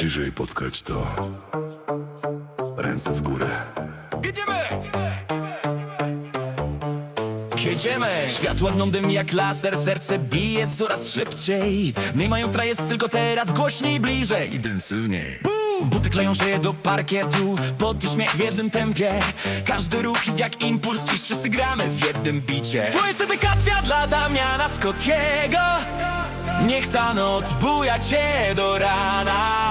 Ciżej podkrać to. Ręce w górę. Jedziemy! Jedziemy! Światła gną dym jak laser, serce bije coraz szybciej Mimo jutra jest tylko teraz głośniej, bliżej Intensywniej. Buty kleją się do parkietu Pod śmiech w jednym tempie Każdy ruch jest jak impuls Dziś wszyscy gramy w jednym bicie To jest dedykacja dla Damiana Scottiego Niech ta noc buja cię do rana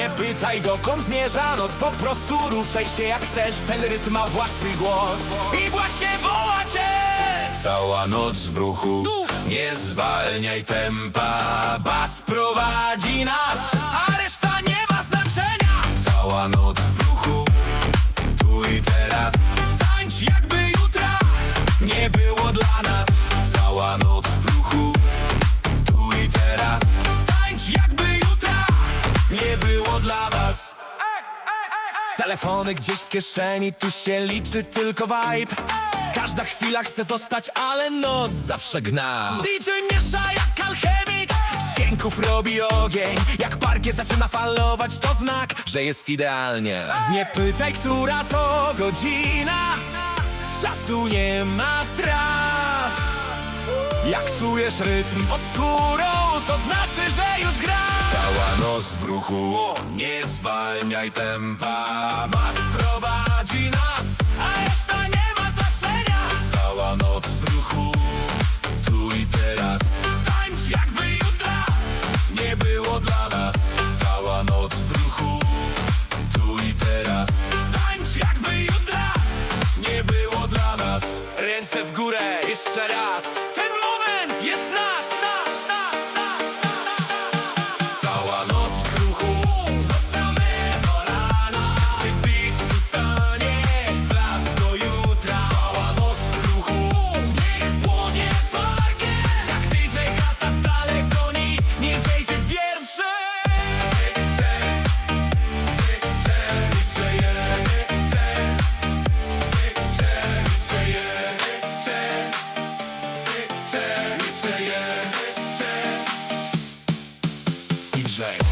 Nie pytaj dokąd zmierza noc Po prostu ruszaj się jak chcesz. Ten rytm ma własny głos I właśnie woła cię. Cała noc w ruchu Nie zwalniaj tempa Bas prowadzi nas A reszta nie ma znaczenia. Cała noc Telefony gdzieś w kieszeni, tu się liczy tylko vibe. Każda chwila chce zostać, ale noc zawsze gna. DJ miesza jak alchemik Z dźwięków robi ogień. Jak parkiet zaczyna falować, to znak, że jest idealnie. Nie pytaj, która to godzina Czas tu nie ma traw. Jak czujesz rytm pod skórą, Noc w ruchu, nie zwalniaj tempa. Mas prowadzi nas, a reszta nie ma znaczenia. Cała noc w ruchu, tu i teraz. Tańcz jakby jutra. Nie było dla nas. Cała noc w ruchu, tu i teraz. Tańcz jakby jutra. Nie było dla nas. Ręce w górę, jeszcze raz DJ Shake.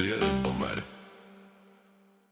see it.